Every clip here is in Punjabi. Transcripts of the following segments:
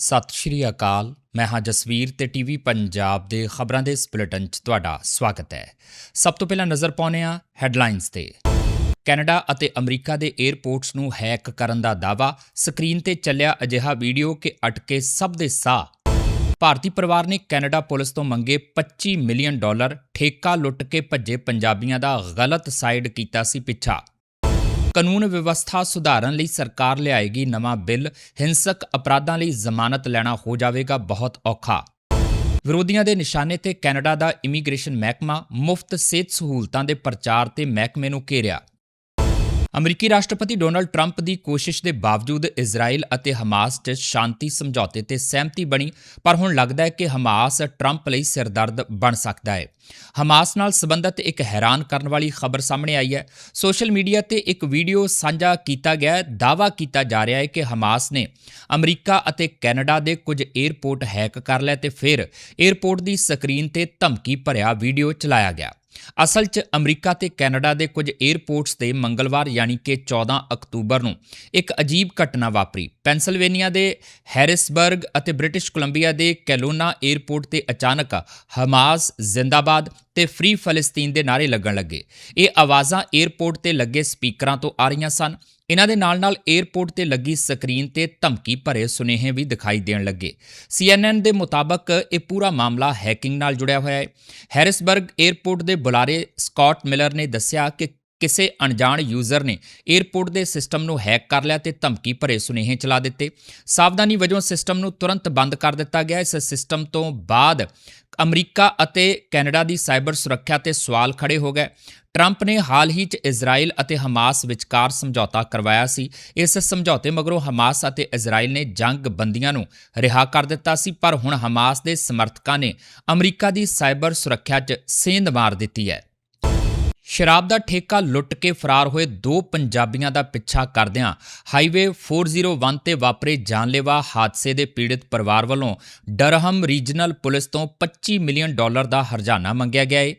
ਸਤਿ ਸ਼੍ਰੀ ਅਕਾਲ। ਮੈਂ ਹਾਂ ਜਸਵੀਰ ਤੇ ਟੀਵੀ ਪੰਜਾਬ ਦੇ ਖਬਰਾਂ ਦੇ ਇਸ ਬੁਲੇਟਿਨ 'ਚ ਤੁਹਾਡਾ ਸਵਾਗਤ ਹੈ। ਸਭ ਤੋਂ ਪਹਿਲਾਂ ਨਜ਼ਰ ਪਾਉਂਦੇ ਹਾਂ ਹੈਡਲਾਈਨਸ ਤੇ। ਕੈਨੇਡਾ ਅਤੇ ਅਮਰੀਕਾ ਦੇ 에ਅਰਪੋਰਟਸ ਨੂੰ ਹੈਕ ਕਰਨ ਦਾ ਦਾਅਵਾ। ਸਕਰੀਨ ਤੇ ਚੱਲਿਆ ਅਜਿਹਾ ਵੀਡੀਓ ਕਿ ਅਟਕੇ ਸਭ ਦੇ ਸਾਹ। ਭਾਰਤੀ ਪਰਿਵਾਰ ਨੇ ਕੈਨੇਡਾ ਪੁਲਿਸ ਤੋਂ ਮੰਗੇ 25 ਮਿਲੀਅਨ ਡਾਲਰ। ਠੇਕਾ ਲੁੱਟ ਕੇ ਭੱਜੇ ਪੰਜਾਬੀਆਂ ਦਾ ਗਲਤ ਸਾਈਡ ਕੀਤਾ ਸੀ ਪਿੱਛਾ। ਕਾਨੂੰਨ ਵਿਵਸਥਾ ਸੁਧਾਰਨ ਲਈ ਸਰਕਾਰ ਲਿਆਏਗੀ ਨਵਾਂ ਬਿੱਲ। ਹਿੰਸਕ ਅਪਰਾਧਾਂ ਲਈ ਜ਼ਮਾਨਤ ਲੈਣਾ ਹੋ ਜਾਵੇਗਾ ਬਹੁਤ ਔਖਾ। ਵਿਰੋਧੀਆਂ ਦੇ ਨਿਸ਼ਾਨੇ ਤੇ ਕੈਨੇਡਾ ਦਾ ਇਮੀਗ੍ਰੇਸ਼ਨ ਮਹਿਕਮਾ ਮੁਫਤ ਸਿਹਤ ਸਹੂਲਤਾਂ ਦੇ ਪ੍ਰਚਾਰ ਤੇ ਮਹਿਕਮੇ ਨੂੰ ਘੇਰਿਆ। ਅਮਰੀਕੀ ਰਾਸ਼ਟਰਪਤੀ ਡੋਨਲਡ ਟਰੰਪ ਦੀ ਕੋਸ਼ਿਸ਼ ਦੇ ਬਾਵਜੂਦ ਇਜ਼ਰਾਈਲ ਅਤੇ ਹਮਾਸ 'ਚ ਸ਼ਾਂਤੀ ਸਮਝੌਤੇ ਤੇ ਸਹਿਮਤੀ ਬਣੀ, ਪਰ ਹੁਣ ਲੱਗਦਾ ਹੈ ਕਿ ਹਮਾਸ ਟਰੰਪ ਲਈ ਸਿਰਦਰਦ ਬਣ ਸਕਦਾ ਹੈ। ਹਮਾਸ ਨਾਲ ਸੰਬੰਧਿਤ ਇੱਕ ਹੈਰਾਨ ਕਰਨ ਵਾਲੀ ਖਬਰ ਸਾਹਮਣੇ ਆਈ ਹੈ। ਸੋਸ਼ਲ ਮੀਡੀਆ ਤੇ ਇੱਕ ਵੀਡੀਓ ਸਾਂਝਾ ਕੀਤਾ ਗਿਆ ਹੈ। ਦਾਅਵਾ ਕੀਤਾ ਜਾ ਰਿਹਾ ਹੈ ਕਿ ਹਮਾਸ ਨੇ ਅਮਰੀਕਾ ਅਤੇ ਕੈਨੇਡਾ ਦੇ ਕੁਝ 에ਅਰਪੋਰਟ ਹੈਕ ਕਰ ਲਏ ਤੇ ਫਿਰ 에ਅਰਪੋਰਟ ਦੀ ਸਕਰੀਨ ਤੇ ਧਮਕੀ ਭਰਿਆ ਵੀਡੀਓ ਚਲਾਇਆ ਗਿਆ। ਅਸਲ 'ਚ ਅਮਰੀਕਾ ਤੇ ਕੈਨੇਡਾ ਦੇ ਕੁਝ 에ਅਰਪੋਰਟਸ ਤੇ ਮੰਗਲਵਾਰ ਯਾਨੀ ਕਿ 14 ਅਕਤੂਬਰ ਨੂੰ ਇੱਕ ਅਜੀਬ ਘਟਨਾ ਵਾਪਰੀ। ਪੈਨਸਲਵੇਨੀਆ ਦੇ ਹੈਰਿਸਬਰਗ ਅਤੇ ਬ੍ਰਿਟਿਸ਼ ਕੋਲੰਬੀਆ ਦੇ ਕੈਲੋਨਾ 에ਅਰਪੋਰਟ ਤੇ ਅਚਾਨਕ ਹਮਾਸ ਜ਼ਿੰਦਾਬਾਦ ਤੇ ਫ੍ਰੀ ਫਲਸਤੀਨ ਦੇ ਨਾਰੇ ਲੱਗਣ ਲੱਗੇ। ਇਹ ਆਵਾਜ਼ਾਂ 에ਅਰਪੋਰਟ ਤੇ ਲੱਗੇ ਸਪੀਕਰਾਂ ਤੋਂ ਆ ਰਹੀਆਂ ਸਨ। ਇਹਨਾਂ ਦੇ ਨਾਲ-ਨਾਲ 에ਅਰਪੋਰਟ ਤੇ ਲੱਗੀ ਸਕਰੀਨ ਤੇ ਧਮਕੀ ਭਰੇ ਸੁਨੇਹੇ ਵੀ ਦਿਖਾਈ ਦੇਣ ਲੱਗੇ। CNN ਦੇ ਮੁਤਾਬਕ ਇਹ ਪੂਰਾ ਮਾਮਲਾ ਹੈਕਿੰਗ ਨਾਲ ਜੁੜਿਆ ਹੋਇਆ ਹੈ। ਹੈਰਿਸਬਰਗ 에ਅਰਪੋਰਟ ਦੇ ਬੁਲਾਰੇ ਸਕਾਟ ਮਿਲਰ ਨੇ ਦੱਸਿਆ ਕਿ ਕਿਸੇ ਅਣਜਾਣ ਯੂਜ਼ਰ ਨੇ 에ਅਰਪੋਰਟ ਦੇ ਸਿਸਟਮ ਨੂੰ ਹੈਕ ਕਰ ਲਿਆ ਤੇ ਧਮਕੀ ਭਰੇ ਸੁਨੇਹੇ ਚਲਾ ਦਿੱਤੇ। ਸਾਵਧਾਨੀ ਵਜੋਂ ਸਿਸਟਮ ਨੂੰ ਤੁਰੰਤ ਬੰਦ ਕਰ ਦਿੱਤਾ ਗਿਆ। ਇਸ ਸਿਸਟਮ ਤੋਂ ਬਾਅਦ ਅਮਰੀਕਾ ਅਤੇ ਕੈਨੇਡਾ ਦੀ ਸਾਈਬਰ ਸੁਰੱਖਿਆ ਤੇ ਸਵਾਲ ਖੜੇ ਹੋ ਗਏ। ਟਰੰਪ ਨੇ ਹਾਲ ਹੀ 'ਚ ਇਜ਼ਰਾਈਲ ਅਤੇ ਹਮਾਸ ਵਿਚਕਾਰ ਸਮਝੌਤਾ ਕਰਵਾਇਆ ਸੀ। ਇਸ ਸਮਝੌਤੇ ਮਗਰੋਂ ਹਮਾਸ ਅਤੇ ਇਜ਼ਰਾਈਲ ਨੇ ਜੰਗ ਬੰਦੀਆਂ ਨੂੰ ਰਿਹਾ ਕਰ ਦਿੱਤਾ ਸੀ, ਪਰ ਹੁਣ ਹਮਾਸ ਦੇ ਸਮਰਥਕਾਂ ਨੇ ਅਮਰੀਕਾ ਦੀ ਸਾਈਬਰ ਸੁਰੱਖਿਆ 'ਚ ਸੇਂਧ ਮਾਰ ਦਿੱਤੀ ਹੈ। ਸ਼ਰਾਬ ਦਾ ਠੇਕਾ ਲੁੱਟ ਕੇ ਫਰਾਰ ਹੋਏ ਦੋ ਪੰਜਾਬੀਆਂ ਦਾ ਪਿੱਛਾ ਕਰਦਿਆਂ ਹਾਈਵੇ 401 ਤੇ ਵਾਪਰੇ ਜਾਨਲੇਵਾ ਹਾਦਸੇ ਦੇ ਪੀੜਤ ਪਰਿਵਾਰ ਵੱਲੋਂ ਡਰਹਮ ਰੀਜਨਲ ਪੁਲਿਸ ਤੋਂ 25 ਮਿਲੀਅਨ ਡਾਲਰ ਦਾ ਹਰਜਾਨਾ ਮੰਗਿਆ ਗਿਆ ਹੈ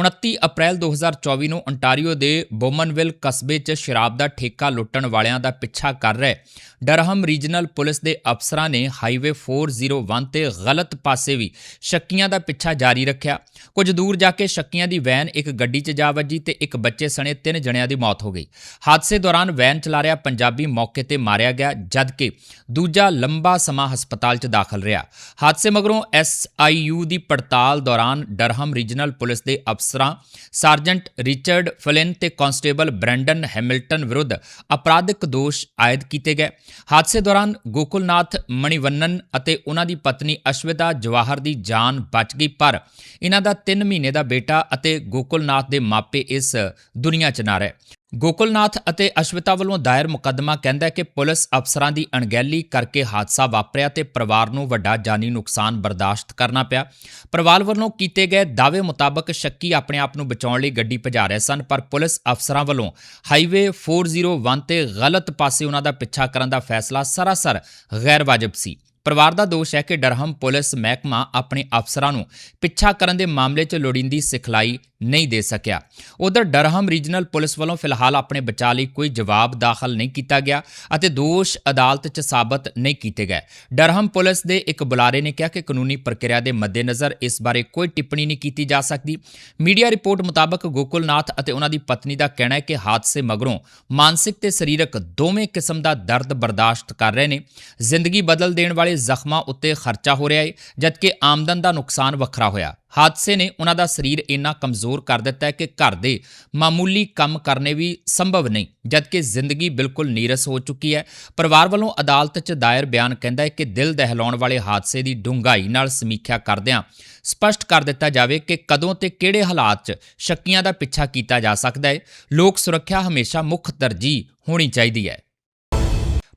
29 ਅਪ੍ਰੈਲ 2024 ਨੂੰ ਅੰਟਾਰੀਓ ਦੇ ਬੋਮਨਵਿਲ ਕਸਬੇ 'ਚ ਸ਼ਰਾਬ ਦਾ ਠੇਕਾ ਲੁੱਟਣ ਵਾਲਿਆਂ ਦਾ ਪਿੱਛਾ ਕਰ ਰਹੇ ਡਰਹਮ ਰੀਜਨਲ ਪੁਲਿਸ ਦੇ ਅਫਸਰਾਂ ਨੇ ਹਾਈਵੇ 401 ਤੇ ਗਲਤ ਪਾਸੇ ਵੀ ਸ਼ੱਕੀਆਂ ਦਾ ਪਿੱਛਾ ਜਾਰੀ ਰੱਖਿਆ। ਕੁਝ ਦੂਰ ਜਾ ਕੇ ਸ਼ੱਕੀਆਂ ਦੀ ਵੈਨ ਇੱਕ ਗੱਡੀ 'ਚ ਜਾ ਵੱਜੀ। ਤੇ ਇੱਕ ਬੱਚੇ ਸਣੇ ਤਿੰਨ ਜਣਿਆਂ ਦੀ ਮੌਤ ਹੋ ਗਈ। ਹਾਦਸੇ ਦੌਰਾਨ ਵੈਨ ਚਲਾ ਰਿਹਾ ਪੰਜਾਬੀ ਮੌਕੇ ਤੇ ਮਾਰਿਆ ਗਿਆ ਜਦਕਿ ਦੂਜਾ ਲੰਬਾ ਸਮਾਂ ਹਸਪਤਾਲ 'ਚ ਦਾਖਲ ਰਿਹਾ। ਹਾਦਸੇ ਮਗਰੋਂ ਐਸਆਈਯੂ ਦੀ ਪੜਤਾਲ ਦੌਰਾਨ ਡਰਹਮ ਰੀਜਨਲ ਪੁਲਿਸ ਦੇ ਅਫਸਰਾਂ ਸਾਰਜੈਂਟ ਰਿਚਰਡ ਫਲਿਨ ਤੇ ਕਾਂਸਟੇਬਲ ਬ੍ਰੈਂਡਨ ਹੈਮਿਲਟਨ ਵਿਰੁੱਧ ਅਪਰਾਧਿਕ ਦੋਸ਼ ਆਇਦ ਕੀਤੇ ਗਏ। ਹਾਦਸੇ ਦੌਰਾਨ ਗੋਕੁਲਨਾਥ ਮਣੀਵੰਨਨ ਅਤੇ ਉਹਨਾਂ ਦੀ ਪਤਨੀ ਅਸ਼ਵਿਤਾ ਜਵਾਹਰ ਦੀ ਜਾਨ ਬਚ ਗਈ, ਪਰ ਇਹਨਾਂ ਦਾ 3 ਮਹੀਨੇ ਦਾ ਬੇਟਾ ਅਤੇ ਗੋਕੁਲਨਾਥ ਦੇ ਮਾਪੇ ਇਸ ਦੁਨੀਆ 'ਚ ਨਾ ਰਹੇ। ਗੋਕੁਲਨਾਥ ਅਤੇ ਅਸ਼ਵਿਤਾ ਵੱਲੋਂ ਦਾਇਰ ਮੁਕੱਦਮਾ ਕਹਿੰਦਾ ਹੈ ਕਿ ਪੁਲਿਸ ਅਫਸਰਾਂ ਦੀ ਅਣਗਹਿਲੀ ਕਰਕੇ ਹਾਦਸਾ ਵਾਪਰਿਆ ਤੇ ਪਰਿਵਾਰ ਨੂੰ ਵੱਡਾ ਜਾਨੀ ਨੁਕਸਾਨ ਬਰਦਾਸ਼ਤ ਕਰਨਾ ਪਿਆ। ਪਰਿਵਾਰ ਵੱਲੋਂ ਕੀਤੇ ਗਏ ਦਾਅਵੇ ਮੁਤਾਬਕ ਸ਼ੱਕੀ ਆਪਣੇ ਆਪ ਨੂੰ ਬਚਾਉਣ ਲਈ ਗੱਡੀ ਭਜਾ ਰਹੇ ਸਨ, ਪਰ ਪੁਲਿਸ ਅਫਸਰਾਂ ਵੱਲੋਂ ਹਾਈਵੇ 401 ਤੇ ਗਲਤ ਪਾਸੇ ਉਹਨਾਂ ਦਾ ਪਿੱਛਾ ਕਰਨ ਦਾ ਫੈਸਲਾ ਸਰਾਸਰ ਗੈਰ ਵਾਜਬ ਸੀ। ਪਰਿਵਾਰ ਦਾ ਦੋਸ਼ ਹੈ ਕਿ ਡਰਹਮ ਪੁਲਿਸ ਮਹਿਕਮਾ ਆਪਣੇ ਅਫਸਰਾਂ ਨੂੰ ਪਿੱਛਾ ਕਰਨ ਦੇ ਮਾਮਲੇ 'ਚ ਲੋੜੀਂਦੀ ਸਿਖਲਾਈ ਨਹੀਂ ਦੇ ਸਕਿਆ। ਉਧਰ ਡਰਹਮ ਰੀਜਨਲ ਪੁਲਿਸ ਵੱਲੋਂ ਫਿਲਹਾਲ ਆਪਣੇ ਬਚਾਅ ਲਈ ਕੋਈ ਜਵਾਬ ਦਾਖਲ ਨਹੀਂ ਕੀਤਾ ਗਿਆ ਅਤੇ ਦੋਸ਼ ਅਦਾਲਤ 'ਚ ਸਾਬਤ ਨਹੀਂ ਕੀਤੇ ਗਏ। ਡਰਹਮ ਪੁਲਿਸ ਦੇ ਇੱਕ ਬੁਲਾਰੇ ਨੇ ਕਿਹਾ ਕਿ ਕਾਨੂੰਨੀ ਪ੍ਰਕਿਰਿਆ ਦੇ ਮੱਦੇਨਜ਼ਰ ਇਸ ਬਾਰੇ ਕੋਈ ਟਿੱਪਣੀ ਨਹੀਂ ਕੀਤੀ ਜਾ ਸਕਦੀ। ਮੀਡੀਆ ਰਿਪੋਰਟ ਮੁਤਾਬਕ ਗੋਕੁਲਨਾਥ ਅਤੇ ਉਹਨਾਂ ਦੀ ਪਤਨੀ ਦਾ ਕਹਿਣਾ ਹੈ ਕਿ ਹਾਦਸੇ ਮਗਰੋਂ ਮਾਨਸਿਕ ਤੇ ਸਰੀਰਕ ਦੋਵੇਂ ਕਿਸਮ ਦਾ ਦਰਦ ਬਰਦਾਸ਼ਤ ਕਰ ਰਹੇ ਨੇ। ਜ਼ਿੰਦਗੀ ਬਦਲ ਦੇਣ ਵਾਲੇ ਜ਼ਖਮਾਂ ਉੱਤੇ ਖਰਚਾ ਹੋ ਰਿਹਾ ਹੈ, ਜਦਕਿ ਆਮਦਨ ਦਾ ਨੁਕਸਾਨ ਵੱਖਰਾ ਹੋਇਆ। ਹਾਦਸੇ ਨੇ ਉਹਨਾਂ ਦਾ ਸਰੀਰ ਇੰਨਾ ਕਮਜ਼ੋਰ ਕਰ ਦਿੱਤਾ ਹੈ ਕਿ ਘਰ ਦੇ ਮਾਮੂਲੀ ਕੰਮ ਕਰਨੇ ਵੀ ਸੰਭਵ ਨਹੀਂ, ਜਦਕਿ ਜ਼ਿੰਦਗੀ ਬਿਲਕੁਲ ਨੀਰਸ ਹੋ ਚੁੱਕੀ ਹੈ। ਪਰਿਵਾਰ ਵੱਲੋਂ ਅਦਾਲਤ 'ਚ ਦਾਇਰ ਬਿਆਨ ਕਹਿੰਦਾ ਹੈ ਕਿ ਦਿਲ ਦਹਿਲਾਉਣ ਵਾਲੇ ਹਾਦਸੇ ਦੀ ਡੂੰਘਾਈ ਨਾਲ ਸਮੀਖਿਆ ਕਰਦਿਆਂ ਸਪਸ਼ਟ ਕਰ ਦਿੱਤਾ ਜਾਵੇ ਕਿ ਕਦੋਂ ਤੇ ਕਿਹੜੇ ਹਾਲਾਤ 'ਚ ਸ਼ੱਕੀਆਂ ਦਾ ਪਿੱਛਾ ਕੀਤਾ ਜਾ ਸਕਦਾ ਹੈ। ਲੋਕ ਸੁਰੱਖਿਆ ਹਮੇਸ਼ਾ ਮੁੱਖ ਤਰਜੀਹ ਹੋਣੀ ਚਾਹੀਦੀ ਹੈ।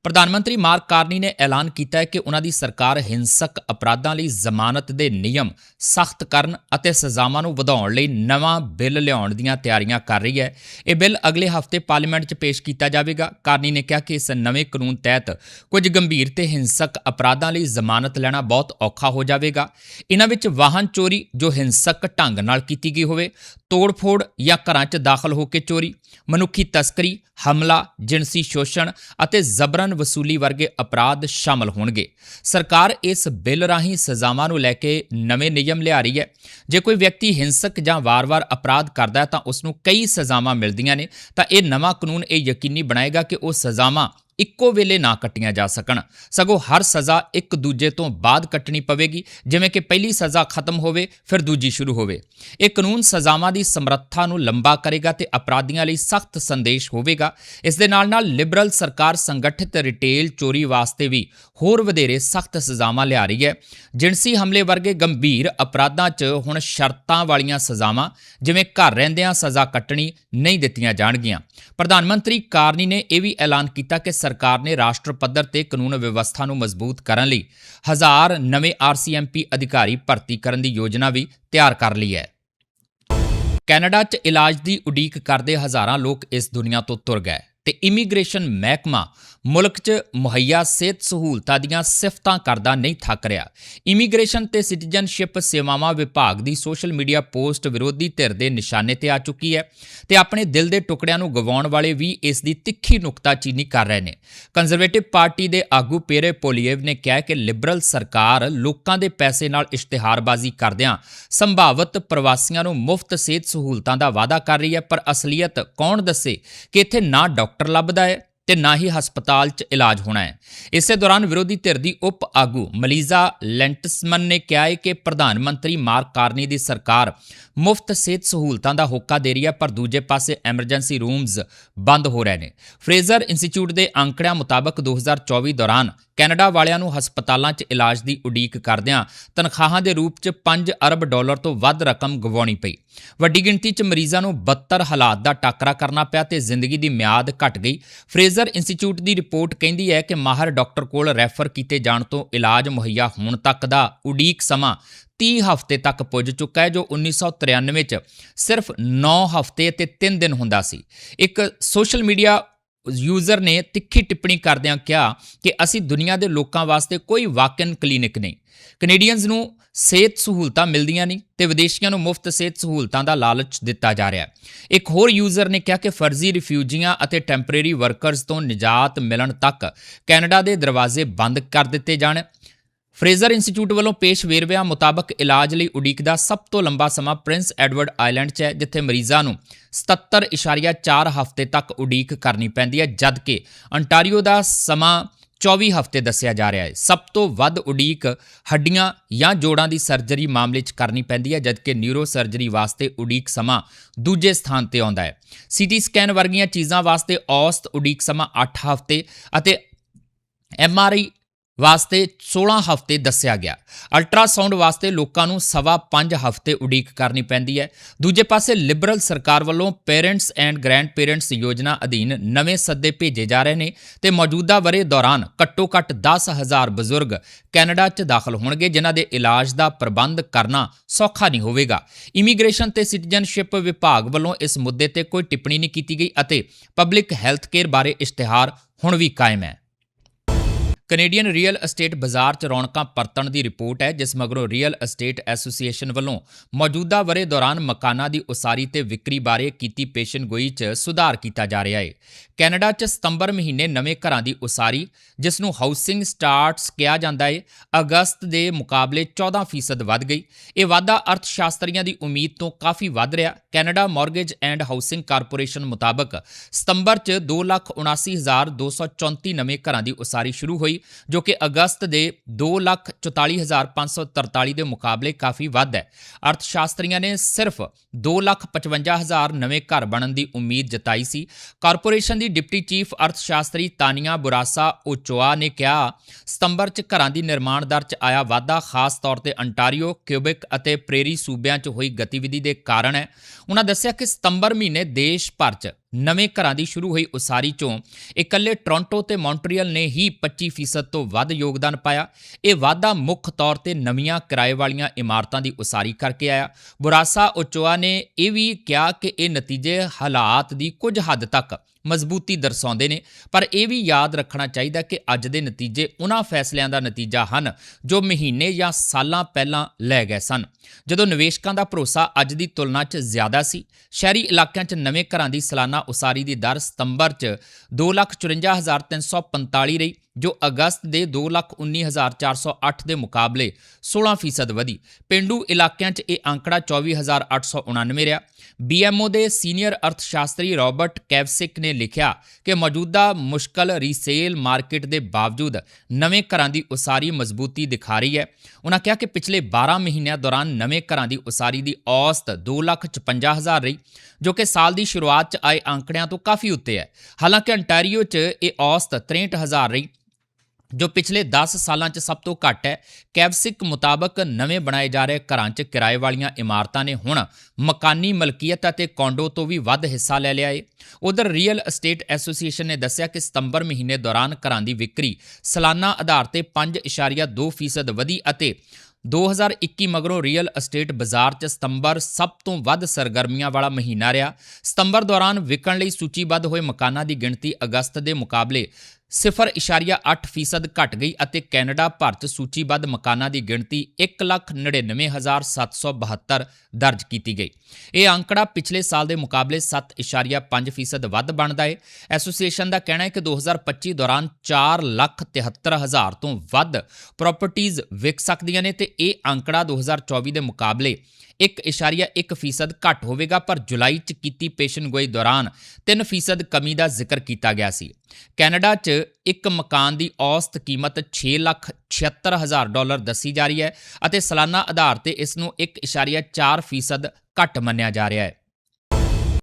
ਪ੍ਰਧਾਨ ਮੰਤਰੀ ਮਾਰਕ ਕਾਰਨੀ ਨੇ ਐਲਾਨ ਕੀਤਾ ਹੈ ਕਿ ਉਹਨਾਂ ਦੀ ਸਰਕਾਰ ਹਿੰਸਕ ਅਪਰਾਧਾਂ ਲਈ ਜ਼ਮਾਨਤ ਦੇ ਨਿਯਮ ਸਖਤ ਕਰਨ ਅਤੇ ਸਜ਼ਾਵਾਂ ਨੂੰ ਵਧਾਉਣ ਲਈ ਨਵਾਂ ਬਿੱਲ ਲਿਆਉਣ ਦੀਆਂ ਤਿਆਰੀਆਂ ਕਰ ਰਹੀ ਹੈ। ਇਹ ਬਿੱਲ ਅਗਲੇ ਹਫ਼ਤੇ ਪਾਰਲੀਮੈਂਟ 'ਚ ਪੇਸ਼ ਕੀਤਾ ਜਾਵੇਗਾ। ਕਾਰਨੀ ਨੇ ਕਿਹਾ ਕਿ ਇਸ ਨਵੇਂ ਕਾਨੂੰਨ ਤਹਿਤ ਕੁਝ ਗੰਭੀਰ ਤੇ ਹਿੰਸਕ ਅਪਰਾਧਾਂ ਲਈ ਜ਼ਮਾਨਤ ਲੈਣਾ ਬਹੁਤ ਔਖਾ ਹੋ ਜਾਵੇਗਾ। ਇਹਨਾਂ ਵਿੱਚ ਵਾਹਨ ਚੋਰੀ ਜੋ ਹਿੰਸਕ ਢੰਗ ਨਾਲ ਕੀਤੀ ਗਈ ਹੋਵੇ, ਤੋੜ-ਫੋੜ ਜਾਂ ਘਰਾਂ 'ਚ ਦਾਖਲ ਹੋ ਕੇ ਚੋਰੀ, ਮਨੁੱਖੀ ਤਸਕਰੀ, ਹਮਲਾ, ਜਿਣਸੀ ਸ਼ੋਸ਼ਣ ਅਤੇ ਜ਼ਬਰਨ ਵਾਹਨ ਵਸੂਲੀ ਵਰਗੇ ਅਪਰਾਧ ਸ਼ਾਮਲ ਹੋਣਗੇ। ਸਰਕਾਰ ਇਸ ਬਿੱਲ ਰਾਹੀਂ ਸਜ਼ਾਵਾਂ ਨੂੰ ਲੈ ਕੇ ਨਵੇਂ ਨਿਯਮ ਲਿਆ ਰਹੀ ਹੈ। ਜੇ ਕੋਈ ਵਿਅਕਤੀ ਹਿੰਸਕ ਜਾਂ ਵਾਰ-ਵਾਰ ਅਪਰਾਧ ਕਰਦਾ ਹੈ ਤਾਂ ਉਸ ਨੂੰ ਕਈ ਸਜ਼ਾਵਾਂ ਮਿਲਦੀਆਂ ਨੇ। ਤਾਂ ਇਹ ਨਵਾਂ ਕਾਨੂੰਨ ਇਹ ਯਕੀਨੀ ਬਣਾਏਗਾ ਕਿ ਉਹ ਸਜ਼ਾਵਾਂ ਇੱਕੋ ਵੇਲੇ ਨਾ ਕੱਟੀਆਂ ਜਾ ਸਕਣ। ਸਗੋਂ ਹਰ ਸਜ਼ਾ ਇੱਕ ਦੂਜੇ ਤੋਂ ਬਾਅਦ ਕੱਟਣੀ ਪਵੇਗੀ। ਜਿਵੇਂ ਕਿ ਪਹਿਲੀ ਸਜ਼ਾ ਖਤਮ ਹੋਵੇ, ਫਿਰ ਦੂਜੀ ਸ਼ੁਰੂ ਹੋਵੇ। ਇਹ ਕਾਨੂੰਨ ਸਜ਼ਾਵਾਂ ਦੀ ਸਮਰੱਥਾ ਨੂੰ ਲੰਬਾ ਕਰੇਗਾ ਤੇ ਅਪਰਾਧੀਆਂ ਲਈ ਸਖਤ ਸੰਦੇਸ਼ ਹੋਵੇਗਾ। ਇਸ ਦੇ ਨਾਲ-ਨਾਲ ਲਿਬਰਲ ਸਰਕਾਰ ਸੰਗਠਿਤ ਰਿਟੇਲ ਚੋਰੀ ਵਾਸਤੇ ਵੀ ਹੋਰ ਵਧੇਰੇ ਸਖਤ ਸਜ਼ਾਵਾਂ ਲਿਆ ਰਹੀ ਹੈ। ਜਿਣਸੀ ਹਮਲੇ ਵਰਗੇ ਗੰਭੀਰ ਅਪਰਾਧਾਂ 'ਚ ਹੁਣ ਸ਼ਰਤਾਂ ਵਾਲੀਆਂ ਸਜ਼ਾਵਾਂ, ਜਿਵੇਂ ਘਰ ਰਹਿੰਦਿਆਂ ਸਜ਼ਾ ਕੱਟਣੀ, ਨਹੀਂ ਦਿੱਤੀਆਂ ਜਾਣਗੀਆਂ। ਪ੍ਰਧਾਨ ਮੰਤਰੀ ਕਾਰਨੀ ਨੇ ਇਹ ਵੀ ਐਲਾਨ ਕੀਤਾ ਕਿ ਸਰਕਾਰ ਨੇ ਰਾਸ਼ਟਰ ਪੱਧਰ ਤੇ ਕਾਨੂੰਨ ਵਿਵਸਥਾ ਨੂੰ ਮਜ਼ਬੂਤ ਕਰਨ ਲਈ ਹਜ਼ਾਰ ਨਵੇਂ ਆਰਸੀਐਮਪੀ ਅਧਿਕਾਰੀ ਭਰਤੀ ਕਰਨ ਦੀ ਯੋਜਨਾ ਵੀ ਤਿਆਰ ਕਰ ਲਈ ਹੈ। ਕੈਨੇਡਾ 'ਚ ਇਲਾਜ ਦੀ ਉਡੀਕ ਕਰਦੇ ਹਜ਼ਾਰਾਂ ਲੋਕ ਇਸ ਦੁਨੀਆ ਤੋਂ ਤੁਰ ਗਏ ਤੇ ਇਮੀਗ੍ਰੇਸ਼ਨ ਮਹਿਕਮਾ ਮੁਲਕ 'ਚ ਮੁਹੱਈਆ ਸਿਹਤ ਸਹੂਲਤਾਂ ਦੀਆਂ ਸਿਫਤਾਂ ਕਰਦਾ ਨਹੀਂ ਥੱਕ ਰਿਹਾ। ਇਮੀਗ੍ਰੇਸ਼ਨ ਤੇ ਸਿਟੀਜ਼ਨਸ਼ਿਪ ਸੇਵਾਵਾਂ ਵਿਭਾਗ ਦੀ ਸੋਸ਼ਲ ਮੀਡੀਆ ਪੋਸਟ ਵਿਰੋਧੀ ਧਿਰ ਦੇ ਨਿਸ਼ਾਨੇ ਤੇ ਆ ਚੁੱਕੀ ਹੈ ਤੇ ਆਪਣੇ ਦਿਲ ਦੇ ਟੁਕੜਿਆਂ ਨੂੰ ਗਵਾਉਣ ਵਾਲੇ ਵੀ ਇਸ ਦੀ ਤਿੱਖੀ ਨੁਕਤਾਚੀਨੀ ਕਰ ਰਹੇ ਨੇ। ਕੰਜ਼ਰਵੇਟਿਵ ਪਾਰਟੀ ਦੇ ਆਗੂ ਪੇਰੇ ਪੋਲੀਏਵ ਨੇ ਕਿਹਾ ਕਿ ਲਿਬਰਲ ਸਰਕਾਰ ਲੋਕਾਂ ਦੇ ਪੈਸੇ ਨਾਲ ਇਸ਼ਤਿਹਾਰਬਾਜ਼ੀ ਕਰਦਿਆਂ ਸੰਭਾਵਤ ਪ੍ਰਵਾਸੀਆਂ ਨੂੰ ਮੁਫਤ ਸਿਹਤ ਸਹੂਲਤਾਂ ਦਾ ਵਾਅਦਾ ਕਰ ਰਹੀ ਹੈ, ਪਰ ਅਸਲੀਅਤ ਕੌਣ ਦੱਸੇ ਕਿ ਇੱਥੇ ਨਾ ਡਾਕਟਰ ਲੱਭਦਾ ਹੈ ਤੇ ਨਾ ਹੀ ਹਸਪਤਾਲ 'ਚ ਇਲਾਜ ਹੋਣਾ ਹੈ। ਇਸੇ ਦੌਰਾਨ ਵਿਰੋਧੀ ਧਿਰ ਦੀ ਉਪ ਆਗੂ ਮਲੀਜ਼ਾ ਲੈਂਟਸਮਨ ਨੇ ਕਿਹਾ ਹੈ ਕਿ ਪ੍ਰਧਾਨ ਮੰਤਰੀ ਮਾਰਕ ਕਾਰਨੀ ਦੀ ਸਰਕਾਰ ਮੁਫਤ ਸਿਹਤ ਸਹੂਲਤਾਂ ਦਾ ਹੋਕਾ ਦੇ ਰਹੀ ਹੈ, ਪਰ ਦੂਜੇ ਪਾਸੇ ਐਮਰਜੈਂਸੀ ਰੂਮਸ ਬੰਦ ਹੋ ਰਹੇ ਨੇ। ਫਰੇਜ਼ਰ ਇੰਸਟੀਚਿਊਟ ਦੇ ਅੰਕੜਿਆਂ ਮੁਤਾਬਕ 2024 ਦੌਰਾਨ ਕੈਨੇਡਾ ਵਾਲਿਆਂ ਨੂੰ ਹਸਪਤਾਲਾਂ 'ਚ ਇਲਾਜ ਦੀ ਉਡੀਕ ਕਰਦਿਆਂ ਤਨਖਾਹਾਂ ਦੇ ਰੂਪ 'ਚ 5 ਅਰਬ ਡਾਲਰ ਤੋਂ ਵੱਧ ਰਕਮ ਗਵਾਉਣੀ ਪਈ। ਵੱਡੀ ਗਿਣਤੀ 'ਚ ਮਰੀਜ਼ਾਂ ਨੂੰ ਬੱਤਰ ਹਾਲਾਤ ਦਾ ਟਾਕਰਾ ਕਰਨਾ ਪਿਆ ਤੇ ਜ਼ਿੰਦਗੀ ਦੀ ਮਿਆਦ ਘਟ ਗਈ। ਫਰੇਜ਼ਰ ਇੰਸਟੀਚਿਊਟ ਦੀ ਰਿਪੋਰਟ ਕਹਿੰਦੀ ਹੈ ਕਿ ਮਾਹਰ ਡਾਕਟਰ ਕੋਲ ਰੈਫਰ ਕੀਤੇ ਜਾਣ ਤੋਂ ਇਲਾਜ ਮੁਹੱਈਆ ਹੋਣ ਤੱਕ ਦਾ ਉਡੀਕ ਸਮਾਂ 30 ਹਫ਼ਤੇ ਤੱਕ ਪੁੱਜ ਚੁੱਕਾ ਹੈ, ਜੋ 1993 ਚ ਸਿਰਫ 9 ਹਫ਼ਤੇ ਅਤੇ 3 ਦਿਨ ਹੁੰਦਾ ਸੀ। ਇੱਕ ਸੋਸ਼ਲ ਮੀਡੀਆ ਯੂਜ਼ਰ ਨੇ ਤਿੱਖੀ ਟਿੱਪਣੀ ਕਰਦਿਆਂ ਕਿਹਾ ਕਿ ਅਸੀਂ ਦੁਨੀਆ ਦੇ ਲੋਕਾਂ ਵਾਸਤੇ ਕੋਈ ਵਾਕਨ ਕਲੀਨਿਕ ਨਹੀਂ। ਕੈਨੇਡੀਅਨਸ ਨੂੰ ਸਿਹਤ ਸਹੂਲਤਾਂ ਮਿਲਦੀਆਂ ਨਹੀਂ ਤੇ ਵਿਦੇਸ਼ੀਆਂ ਨੂੰ ਮੁਫਤ ਸਿਹਤ ਸਹੂਲਤਾਂ ਦਾ ਲਾਲਚ ਦਿੱਤਾ ਜਾ ਰਿਹਾ ਹੈ। ਇੱਕ ਹੋਰ ਯੂਜ਼ਰ ਨੇ ਕਿਹਾ ਕਿ ਫਰਜ਼ੀ ਰਿਫਿਊਜੀਆਂ ਅਤੇ ਟੈਂਪਰੇਰੀ ਵਰਕਰਸ ਤੋਂ ਨਿਜਾਤ ਮਿਲਣ ਤੱਕ ਕੈਨੇਡਾ ਦੇ ਦਰਵਾਜ਼ੇ ਬੰਦ ਕਰ ਦਿੱਤੇ ਜਾਣ। ਫਰੇਜ਼ਰ ਇੰਸਟੀਚਿਊਟ ਵੱਲੋਂ ਪੇਸ਼ ਵੇਰਵਿਆਂ ਮੁਤਾਬਕ ਇਲਾਜ ਲਈ ਉਡੀਕ ਦਾ ਸਭ ਤੋਂ ਲੰਬਾ ਸਮਾਂ ਪ੍ਰਿੰਸ ਐਡਵਰਡ ਆਈਲੈਂਡ 'ਚ ਹੈ, ਜਿੱਥੇ ਮਰੀਜ਼ਾਂ ਨੂੰ 77.4 ਹਫ਼ਤੇ ਤੱਕ ਉਡੀਕ ਕਰਨੀ ਪੈਂਦੀ ਹੈ, ਜਦਕਿ ਅੰਟਾਰੀਓ ਦਾ ਸਮਾਂ 24 ਹਫ਼ਤੇ ਦੱਸਿਆ ਜਾ ਰਿਹਾ ਹੈ। ਸਭ ਤੋਂ ਵੱਧ ਉਡੀਕ ਹੱਡੀਆਂ ਜਾਂ ਜੋੜਾਂ ਦੀ ਸਰਜਰੀ ਮਾਮਲੇ 'ਚ ਕਰਨੀ ਪੈਂਦੀ ਹੈ, ਜਦਕਿ ਨਿਊਰੋ ਸਰਜਰੀ ਵਾਸਤੇ ਉਡੀਕ ਸਮਾਂ ਦੂਜੇ ਸਥਾਨ ਤੇ ਆਉਂਦਾ ਹੈ। ਸੀਟੀ ਸਕੈਨ ਵਰਗੀਆਂ ਚੀਜ਼ਾਂ ਵਾਸਤੇ ਔਸਤ ਉਡੀਕ ਸਮਾਂ 8 ਹਫ਼ਤੇ ਅਤੇ ਐਮਆਰਆਈ ਵਾਸਤੇ 16 ਹਫ਼ਤੇ ਦੱਸਿਆ ਗਿਆ। ਅਲਟਰਾਸਾਊਂਡ ਵਾਸਤੇ ਲੋਕਾਂ ਨੂੰ ਸਵਾ 5 ਹਫ਼ਤੇ ਉਡੀਕ ਕਰਨੀ ਪੈਂਦੀ ਹੈ। ਦੂਜੇ ਪਾਸੇ ਲਿਬਰਲ ਸਰਕਾਰ ਵੱਲੋਂ ਪੇਰੈਂਟਸ ਐਂਡ ਗ੍ਰੈਂਡ ਪੇਰੈਂਟਸ ਯੋਜਨਾ ਅਧੀਨ ਨਵੇਂ ਸੱਦੇ ਭੇਜੇ ਜਾ ਰਹੇ ਨੇ ਤੇ ਮੌਜੂਦਾ ਵਰੇ ਦੌਰਾਨ ਘੱਟੋ-ਘੱਟ 10000 ਬਜ਼ੁਰਗ ਕੈਨੇਡਾ 'ਚ ਦਾਖਲ ਹੋਣਗੇ, ਜਿਨ੍ਹਾਂ ਦੇ ਇਲਾਜ ਦਾ ਪ੍ਰਬੰਧ ਕਰਨਾ ਸੌਖਾ ਨਹੀਂ ਹੋਵੇਗਾ। ਇਮੀਗ੍ਰੇਸ਼ਨ ਤੇ ਸਿਟੀਜ਼ਨਸ਼ਿਪ ਵਿਭਾਗ ਵੱਲੋਂ ਇਸ ਮੁੱਦੇ ਤੇ ਕੋਈ ਟਿੱਪਣੀ ਨਹੀਂ ਕੀਤੀ ਗਈ ਅਤੇ ਪਬਲਿਕ ਹੈਲਥ ਕੇਅਰ ਬਾਰੇ ਇਸ਼ਤਿਹਾਰ ਹੁਣ ਵੀ ਕਾਇਮ ਹੈ। ਕੈਨੇਡੀਅਨ ਰੀਅਲ ਅਸਟੇਟ ਬਾਜ਼ਾਰ 'ਚ ਰੌਣਕਾਂ ਪਰਤਣ ਦੀ ਰਿਪੋਰਟ ਹੈ, ਜਿਸ ਮਗਰੋਂ ਰੀਅਲ ਅਸਟੇਟ ਐਸੋਸੀਏਸ਼ਨ ਵੱਲੋਂ ਮੌਜੂਦਾ ਵਰੇ ਦੌਰਾਨ ਮਕਾਨਾਂ ਦੀ ਉਸਾਰੀ ਤੇ ਵਿਕਰੀ ਬਾਰੇ ਕੀਤੀ ਪੇਸ਼ਨਗੋਈ 'ਚ ਸੁਧਾਰ ਕੀਤਾ ਜਾ ਰਿਹਾ ਹੈ। ਕੈਨੇਡਾ 'ਚ ਸਤੰਬਰ ਮਹੀਨੇ ਨਵੇਂ ਘਰਾਂ ਦੀ ਉਸਾਰੀ, ਜਿਸ ਨੂੰ ਹਾਊਸਿੰਗ ਸਟਾਰਟਸ ਕਿਹਾ ਜਾਂਦਾ ਹੈ, ਅਗਸਤ ਦੇ ਮੁਕਾਬਲੇ 14% ਵੱਧ ਗਈ। ਇਹ ਵਾਧਾ ਅਰਥਸ਼ਾਸਤਰੀਆਂ ਦੀ ਉਮੀਦ ਤੋਂ ਕਾਫੀ ਵੱਧ ਰਿਹਾ। Canada mortgage and housing corporation ਮੁਤਾਬਕ ਸਤੰਬਰ 'ਚ 279234 ਨਵੇਂ ਘਰਾਂ ਦੀ ਉਸਾਰੀ ਸ਼ੁਰੂ ਹੋਈ। ਜੋ ਕਿ ਅਗਸਤ ਦੇ 244543 ਦੇ ਮੁਕਾਬਲੇ ਕਾਫੀ ਵੱਧ ਹੈ। ਅਰਥ ਸ਼ਾਸਤਰੀਆਂ ਨੇ ਸਿਰਫ 255000 ਨਵੇਂ ਘਰ ਬਣਨ ਦੀ ਉਮੀਦ ਜਤਾਈ ਸੀ। ਕਾਰਪੋਰੇਸ਼ਨ ਦੀ ਡਿਪਟੀ ਚੀਫ ਅਰਥ ਸ਼ਾਸਤਰੀ ਤਾਨੀਆ ਬੁਰਾਸਾ ਓਚੋਆ ਨੇ ਕਿਹਾ, ਸਤੰਬਰ 'ਚ ਘਰਾਂ ਦੀ ਨਿਰਮਾਣ ਦਰ 'ਚ ਆਇਆ ਵਾਧਾ ਖਾਸ ਤੌਰ ਤੇ ਅੰਟਾਰੀਓ, ਕਿਊਬਿਕ ਅਤੇ ਪ੍ਰੇਰੀ ਸੂਬਿਆਂ 'ਚ ਹੋਈ ਗਤੀਵਿਧੀ ਦੇ ਕਾਰਨ ਹੈ। ਉਹਨਾਂ ਦੱਸਿਆ ਕਿ ਸਤੰਬਰ ਮਹੀਨੇ ਦੇਸ਼ ਭਰ 'ਚ ਨਵੇਂ ਘਰਾਂ ਦੀ ਸ਼ੁਰੂ ਹੋਈ ਉਸਾਰੀ 'ਚੋਂ ਇਕੱਲੇ ਟੋਰਾਂਟੋ ਤੇ ਮੌਂਟਰੀਅਲ ਨੇ ਹੀ 25% ਤੋਂ ਵੱਧ ਯੋਗਦਾਨ ਪਾਇਆ। ਇਹ ਵਾਧਾ ਮੁੱਖ ਤੌਰ ਤੇ ਨਵੀਆਂ ਕਿਰਾਏ ਵਾਲੀਆਂ ਇਮਾਰਤਾਂ ਦੀ ਉਸਾਰੀ ਕਰਕੇ ਆਇਆ। ਬੁਰਾਸਾ ਓਚੋਆ ਨੇ ਇਹ ਵੀ ਕਿਹਾ ਕਿ ਇਹ ਨਤੀਜੇ ਹਾਲਾਤ ਦੀ ਕੁਝ ਹੱਦ ਤੱਕ ਮਜ਼ਬੂਤੀ ਦਰਸਾਉਂਦੇ ਨੇ। ਪਰ ਇਹ ਵੀ ਯਾਦ ਰੱਖਣਾ ਚਾਹੀਦਾ ਕਿ ਅੱਜ ਦੇ ਨਤੀਜੇ ਉਹਨਾਂ ਫੈਸਲਿਆਂ ਦਾ ਨਤੀਜਾ ਹਨ, ਜੋ ਮਹੀਨੇ ਜਾਂ ਸਾਲਾਂ ਪਹਿਲਾਂ ਲੈ ਗਏ ਸਨ। ਜਦੋਂ ਨਿਵੇਸ਼ਕਾਂ ਦਾ ਭਰੋਸਾ ਅੱਜ ਦੀ ਤੁਲਨਾ 'ਚ ਜ਼ਿਆਦਾ ਸੀ, ਸ਼ਹਿਰੀ ਇਲਾਕਿਆਂ 'ਚ ਨਵੇਂ ਘਰਾਂ ਦੀ ਸਾਲਾਨਾ ਉਸਾਰੀ ਦੀ ਦਰ ਸਤੰਬਰ 'ਚ 254345 ਰਹੀ। ਜੋ ਅਗਸਤ ਦੇ 219408 ਦੇ ਮੁਕਾਬਲੇ 16% ਵਧੀ। ਪਿੰਡੂ ਇਲਾਕਿਆਂ 'ਚ ਇਹ ਅੰਕੜਾ 24899 ਰਿਹਾ। ਬੀਐਮਓ ਦੇ ਸੀਨੀਅਰ ਅਰਥਸ਼ਾਸਤਰੀ ਰਾਬਰਟ ਕੈਵਸਿਕ ਨੇ ਲਿਖਿਆ ਕਿ ਮੌਜੂਦਾ ਮੁਸ਼ਕਲ ਰੀਸੇਲ ਮਾਰਕੀਟ ਦੇ ਬਾਵਜੂਦ ਨਵੇਂ ਘਰਾਂ ਦੀ ਉਸਾਰੀ ਮਜ਼ਬੂਤੀ ਦਿਖਾ ਰਹੀ ਹੈ। ਉਹਨਾਂ ਕਿਹਾ ਕਿ ਪਿਛਲੇ 12 ਮਹੀਨਿਆਂ ਦੌਰਾਨ ਨਵੇਂ ਘਰਾਂ ਦੀ ਉਸਾਰੀ ਦੀ ਔਸਤ 255000 ਰਹੀ, ਜੋ ਕਿ ਸਾਲ ਦੀ ਸ਼ੁਰੂਆਤ 'ਚ ਆਏ ਅੰਕੜਿਆਂ ਤੋਂ ਕਾਫੀ ਉੱਤੇ ਹੈ। ਹਾਲਾਂਕਿ ਅੰਟਾਰੀਓ 'ਚ ਇਹ ਔਸਤ 63000 ਰਹੀ। ਜੋ ਪਿਛਲੇ 10 ਸਾਲਾਂ 'ਚ ਸਭ ਤੋਂ ਘੱਟ ਹੈ, ਕੈਵਸਿਕ ਮੁਤਾਬਕ ਨਵੇਂ ਬਣਾਏ ਜਾ ਰਹੇ ਘਰਾਂ 'ਚ ਕਿਰਾਏ ਵਾਲੀਆਂ ਇਮਾਰਤਾਂ ਨੇ ਹੁਣ ਮਕਾਨੀ ਮਲਕੀਅਤ ਅਤੇ ਕੌਂਡੋ ਤੋਂ ਵੀ ਵੱਧ ਹਿੱਸਾ ਲੈ ਲਿਆ ਏ। ਉਧਰ ਰੀਅਲ ਅਸਟੇਟ ਐਸੋਸੀਏਸ਼ਨ ਨੇ ਦੱਸਿਆ ਕਿ ਸਤੰਬਰ ਮਹੀਨੇ ਦੌਰਾਨ ਘਰਾਂ ਦੀ ਵਿਕਰੀ ਸਾਲਾਨਾ ਆਧਾਰ ਤੇ 5.2% ਵਧੀ ਅਤੇ 2021 ਮਗਰੋਂ ਰੀਅਲ ਅਸਟੇਟ ਬਾਜ਼ਾਰ 'ਚ ਸਤੰਬਰ ਸਭ ਤੋਂ ਵੱਧ ਸਰਗਰਮੀਆਂ ਵਾਲਾ ਮਹੀਨਾ ਰਿਹਾ। ਸਤੰਬਰ ਦੌਰਾਨ ਵਿਕਣ ਲਈ ਸੂਚੀਬੱਧ ਹੋਏ ਮਕਾਨਾਂ ਦੀ ਗਿਣਤੀ ਅਗਸਤ ਦੇ ਮੁਕਾਬਲੇ 0.8% ਘਟ ਗਈ ਅਤੇ ਕੈਨੇਡਾ ਭਰ 'ਚ ਸੂਚੀਬੱਧ ਮਕਾਨਾਂ ਦੀ ਗਿਣਤੀ 199772 ਦਰਜ ਕੀਤੀ ਗਈ। ਇਹ ਅੰਕੜਾ ਪਿਛਲੇ ਸਾਲ ਦੇ ਮੁਕਾਬਲੇ 7.5% ਵੱਧ ਬਣਦਾ ਹੈ ਐਸੋਸੀਏਸ਼ਨ ਦਾ ਕਹਿਣਾ ਹੈ ਕਿ 2025 ਦੌਰਾਨ 473000 ਤੋਂ ਵੱਧ ਪ੍ਰਾਪਰਟੀਆਂ ਵਿਕ ਸਕਦੀਆਂ ਨੇ ਤੇ ਇਹ ਅੰਕੜਾ 2024 ਦੇ ਮੁਕਾਬਲੇ 1.1% ਘੱਟ ਹੋਵੇਗਾ, ਪਰ ਜੁਲਾਈ 'ਚ ਕੀਤੀ ਪੇਸ਼ਨਗੋਈ ਦੌਰਾਨ 3% ਕਮੀ ਦਾ ਜ਼ਿਕਰ ਕੀਤਾ ਗਿਆ ਸੀ। ਕੈਨੇਡਾ 'ਚ ਇੱਕ ਮਕਾਨ ਦੀ ਔਸਤ ਕੀਮਤ 6,76,000 ਡਾਲਰ ਦੱਸੀ ਜਾ ਰਹੀ ਹੈ ਅਤੇ ਸਾਲਾਨਾ ਆਧਾਰ ਤੇ ਇਸ ਨੂੰ 1.4% ਘੱਟ ਮੰਨਿਆ ਜਾ ਰਿਹਾ ਹੈ।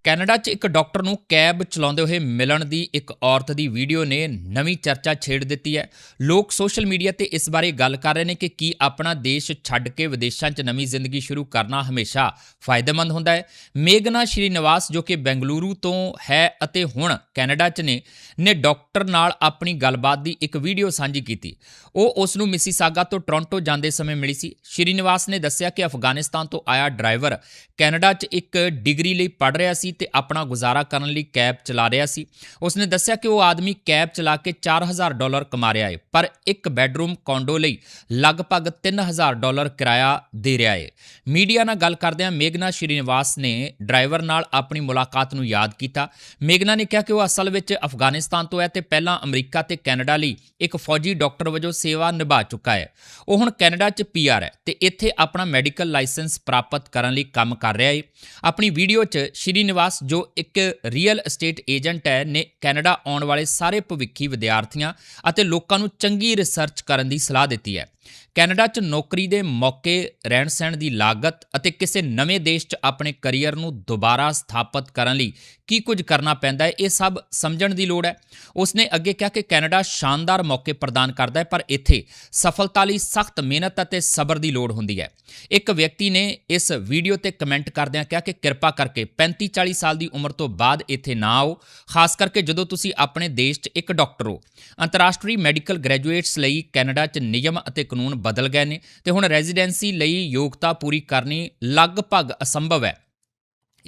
ਕੈਨੇਡਾ 'ਚ ਇੱਕ ਡਾਕਟਰ ਨੂੰ ਕੈਬ ਚਲਾਉਂਦੇ ਹੋਏ ਮਿਲਣ ਦੀ ਇੱਕ ਔਰਤ ਦੀ ਵੀਡੀਓ ਨੇ ਨਵੀਂ ਚਰਚਾ ਛੇੜ ਦਿੱਤੀ ਹੈ। ਲੋਕ ਸੋਸ਼ਲ ਮੀਡੀਆ ਤੇ ਇਸ ਬਾਰੇ ਗੱਲ ਕਰ ਰਹੇ ਨੇ ਕਿ ਕੀ ਆਪਣਾ ਦੇਸ਼ ਛੱਡ ਕੇ ਵਿਦੇਸ਼ਾਂ 'ਚ ਨਵੀਂ ਜ਼ਿੰਦਗੀ ਸ਼ੁਰੂ ਕਰਨਾ ਹਮੇਸ਼ਾ ਫਾਇਦੇਮੰਦ ਹੁੰਦਾ ਹੈ। ਮੇਗਨਾ ਸ਼੍ਰੀਨਿਵਾਸ, ਜੋ ਕਿ ਬੈਂਗਲੁਰੂ ਤੋਂ ਹੈ ਅਤੇ ਹੁਣ ਕੈਨੇਡਾ 'ਚ ਨੇ ਨੇ ਡਾਕਟਰ ਨਾਲ ਆਪਣੀ ਗੱਲਬਾਤ ਦੀ ਇੱਕ ਵੀਡੀਓ ਸਾਂਝੀ ਕੀਤੀ। ਉਹ ਉਸ ਨੂੰ ਮਿਸੀਸਾਗਾ ਤੋਂ ਟੋਰਾਂਟੋ ਜਾਂਦੇ ਸਮੇਂ ਮਿਲੀ ਸੀ। ਸ਼੍ਰੀਨਿਵਾਸ ਨੇ ਦੱਸਿਆ ਕਿ ਅਫਗਾਨਿਸਤਾਨ ਤੋਂ ਆਇਆ ਡਰਾਈਵਰ ਕੈਨੇਡਾ 'ਚ ਇੱਕ ਡਿਗਰੀ ਲਈ ਪੜ੍ਹ ਰਿਹਾ ਸੀ ਤੇ ਆਪਣਾ ਗੁਜ਼ਾਰਾ ਕਰਨ ਲਈ ਕੈਬ ਚਲਾ ਰਿਹਾ ਸੀ। ਉਸਨੇ ਦੱਸਿਆ ਕਿ ਉਹ ਆਦਮੀ ਕੈਬ ਚਲਾ ਕੇ 4000 ਡਾਲਰ ਕਮਾ ਰਿਹਾ ਹੈ ਪਰ ਇੱਕ ਬੈੱਡਰੂਮ ਕੌਂਡੋ ਲਈ ਲਗਭਗ 3000 ਡਾਲਰ ਕਿਰਾਇਆ ਦੇ ਰਿਹਾ ਹੈ ਮੀਡੀਆ ਨਾਲ ਗੱਲ ਕਰਦਿਆਂ ਮੇਗਨਾ ਸ਼੍ਰੀਨਿਵਾਸ ਨੇ ਡਰਾਈਵਰ ਨਾਲ ਆਪਣੀ ਮੁਲਾਕਾਤ ਨੂੰ ਯਾਦ ਕੀਤਾ। ਮੇਗਨਾ ਨੇ ਕਿਹਾ ਕਿ ਉਹ ਅਸਲ ਵਿੱਚ ਅਫਗਾਨਿਸਤਾਨ ਤੋਂ ਹੈ ਤੇ ਪਹਿਲਾਂ ਅਮਰੀਕਾ ਤੇ ਕੈਨੇਡਾ ਲਈ ਇੱਕ ਫੌਜੀ ਡਾਕਟਰ ਵਜੋਂ ਸੇਵਾ ਨਿਭਾ ਚੁੱਕਾ ਹੈ। ਉਹ ਹੁਣ ਕੈਨੇਡਾ 'ਚ ਪੀਆਰ ਹੈ ਤੇ ਇੱਥੇ ਆਪਣਾ ਮੈਡੀਕਲ ਲਾਇਸੈਂਸ ਪ੍ਰਾਪਤ ਕਰਨ ਲਈ ਕੰਮ ਕਰ ਰਿਹਾ ਹੈ ਆਪਣੀ ਵੀਡੀਓ 'ਚ ਸ਼੍ਰੀਨਿਵਾਸ ਜੋ ਇੱਕ ਰੀਅਲ ਅਸਟੇਟ ਏਜੰਟ ਹੈ, ਨੇ ਕੈਨੇਡਾ ਆਉਣ ਵਾਲੇ ਸਾਰੇ ਭਵਿੱਖੀ ਵਿਦਿਆਰਥੀਆਂ ਅਤੇ ਲੋਕਾਂ ਨੂੰ ਚੰਗੀ ਰਿਸਰਚ ਕਰਨ ਦੀ ਸਲਾਹ ਦਿੱਤੀ ਹੈ। ਕੈਨੇਡਾ 'ਚ ਨੌਕਰੀ ਦੇ ਮੌਕੇ ਰਹਿਣ ਸਹਿਣ ਦੀ ਲਾਗਤ ਅਤੇ ਕਿਸੇ ਨਵੇਂ ਦੇਸ਼ 'ਚ ਆਪਣੇ ਕੈਰੀਅਰ ਨੂੰ ਦੁਬਾਰਾ ਸਥਾਪਿਤ ਕਰਨ ਲਈ ਕੀ ਕੁਝ ਕਰਨਾ ਪੈਂਦਾ ਹੈ, ਇਹ ਸਭ ਸਮਝਣ ਦੀ ਲੋੜ ਹੈ। ਉਸਨੇ ਅੱਗੇ ਕਿਹਾ ਕਿ ਕੈਨੇਡਾ ਸ਼ਾਨਦਾਰ ਮੌਕੇ ਪ੍ਰਦਾਨ ਕਰਦਾ ਹੈ, ਪਰ ਇੱਥੇ ਸਫਲਤਾ ਲਈ ਸਖਤ ਮਿਹਨਤ ਅਤੇ ਸਬਰ ਦੀ ਲੋੜ ਹੁੰਦੀ ਹੈ। ਇੱਕ ਵਿਅਕਤੀ ਨੇ ਇਸ ਵੀਡੀਓ ਤੇ ਕਮੈਂਟ ਕਰਦਿਆਂ ਕਿਹਾ ਕਿ ਕਿਰਪਾ ਕਰਕੇ 35-40 ਸਾਲ ਦੀ ਉਮਰ ਤੋਂ ਬਾਅਦ ਇੱਥੇ ਨਾ ਆਓ, ਖਾਸ ਕਰਕੇ ਜਦੋਂ ਤੁਸੀਂ ਆਪਣੇ ਦੇਸ਼ 'ਚ ਇੱਕ ਡਾਕਟਰ ਹੋ। ਅੰਤਰਰਾਸ਼ਟਰੀ ਮੈਡੀਕਲ ਗ੍ਰੈਜੂਏਟਸ ਲਈ ਕੈਨੇਡਾ 'ਚ ਨਿਯਮ ਅਤੇ ਕਾਨੂੰਨ ਬਦਲ ਗਏ ਨੇ ਤੇ ਹੁਣ ਰੈਜ਼ੀਡੈਂਸੀ ਲਈ ਯੋਗਤਾ ਪੂਰੀ ਕਰਨੀ ਲਗਭਗ ਅਸੰਭਵ ਹੈ।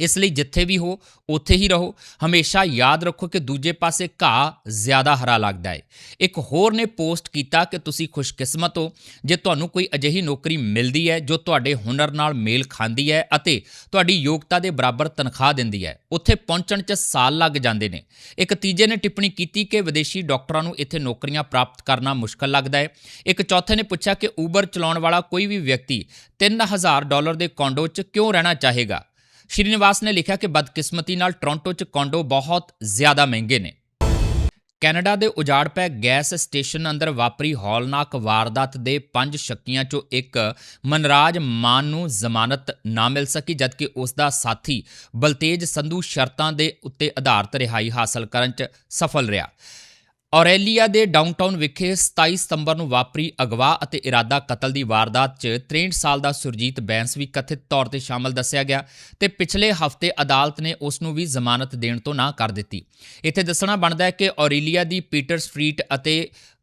ਇਸ ਲਈ ਜਿੱਥੇ ਵੀ ਹੋ, ਉੱਥੇ ਹੀ ਰਹੋ। ਹਮੇਸ਼ਾ ਯਾਦ ਰੱਖੋ ਕਿ ਦੂਜੇ ਪਾਸੇ ਘਾਹ ਜ਼ਿਆਦਾ ਹਰਾ ਲੱਗਦਾ ਹੈ ਇੱਕ ਹੋਰ ਨੇ ਪੋਸਟ ਕੀਤਾ ਕਿ ਤੁਸੀਂ ਖੁਸ਼ਕਿਸਮਤ ਹੋ, ਜੇ ਤੁਹਾਨੂੰ ਕੋਈ ਅਜਿਹੀ ਨੌਕਰੀ ਮਿਲਦੀ ਹੈ ਜੋ ਤੁਹਾਡੇ ਹੁਨਰ ਨਾਲ ਮੇਲ ਖਾਂਦੀ ਹੈ ਅਤੇ ਤੁਹਾਡੀ ਯੋਗਤਾ ਦੇ ਬਰਾਬਰ ਤਨਖਾਹ ਦਿੰਦੀ ਹੈ, ਉੱਥੇ ਪਹੁੰਚਣ 'ਚ ਸਾਲ ਲੱਗ ਜਾਂਦੇ ਨੇ। ਇੱਕ ਤੀਜੇ ਨੇ ਟਿੱਪਣੀ ਕੀਤੀ ਕਿ ਵਿਦੇਸ਼ੀ ਡਾਕਟਰਾਂ ਨੂੰ ਇੱਥੇ ਨੌਕਰੀਆਂ ਪ੍ਰਾਪਤ ਕਰਨਾ ਮੁਸ਼ਕਲ ਲੱਗਦਾ ਹੈ ਇੱਕ ਚੌਥੇ ਨੇ ਪੁੱਛਿਆ ਕਿ ਉਬਰ ਚਲਾਉਣ ਵਾਲਾ ਕੋਈ ਵੀ ਵਿਅਕਤੀ 3000 ਡਾਲਰ ਦੇ ਕੌਂਡੋ 'ਚ ਕਿਉਂ ਰਹਿਣਾ ਚਾਹੇਗਾ? ਸ਼੍ਰੀਨਿਵਾਸ ਨੇ ਲਿਖਿਆ ਕਿ ਬਦਕਿਸਮਤੀ ਨਾਲ ਟੋਰਾਂਟੋ 'ਚ ਕੌਂਡੋ ਬਹੁਤ ਜ਼ਿਆਦਾ ਮਹਿੰਗੇ ਨੇ। ਕੈਨੇਡਾ ਦੇ ਉਜਾੜ ਪੈ ਗੈਸ ਸਟੇਸ਼ਨ ਅੰਦਰ ਵਾਪਰੀ ਹੌਲਨਾਕ ਵਾਰਦਾਤ ਦੇ ਪੰਜ ਸ਼ੱਕੀਆਂ 'ਚੋਂ ਇੱਕ ਮਨਰਾਜ ਮਾਨ ਨੂੰ ਜ਼ਮਾਨਤ ਨਾ ਮਿਲ ਸਕੀ, ਜਦਕਿ ਉਸ ਦਾ ਸਾਥੀ ਬਲਤੇਜ ਸੰਧੂ ਸ਼ਰਤਾਂ ਦੇ ਉੱਤੇ ਆਧਾਰਿਤ ਰਿਹਾਈ ਹਾਸਲ ਕਰਨ 'ਚ ਸਫਲ ਰਿਹਾ। ਔਰੇਲੀਆ ਦੇ ਡਾਊਨਟਾਊਨ ਵਿਖੇ 27 ਸਤੰਬਰ ਨੂੰ ਵਾਪਰੀ ਅਗਵਾ ਅਤੇ ਇਰਾਦਾ ਕਤਲ ਦੀ ਵਾਰਦਾਤ 'ਚ 63 ਸਾਲ ਦਾ ਸੁਰਜੀਤ ਬੈਂਸ ਵੀ ਕਥਿਤ ਤੌਰ ਤੇ ਸ਼ਾਮਲ ਦੱਸਿਆ ਗਿਆ ਤੇ ਪਿਛਲੇ ਹਫ਼ਤੇ ਅਦਾਲਤ ਨੇ ਉਸ ਨੂੰ ਵੀ ਜ਼ਮਾਨਤ ਦੇਣ ਤੋਂ ਨਾ ਕਰ ਦਿੱਤੀ। ਇੱਥੇ ਦੱਸਣਾ ਬਣਦਾ ਹੈ ਕਿ ਔਰੇਲੀਆ ਦੀ ਪੀਟਰ ਸਟਰੀਟ ਅਤੇ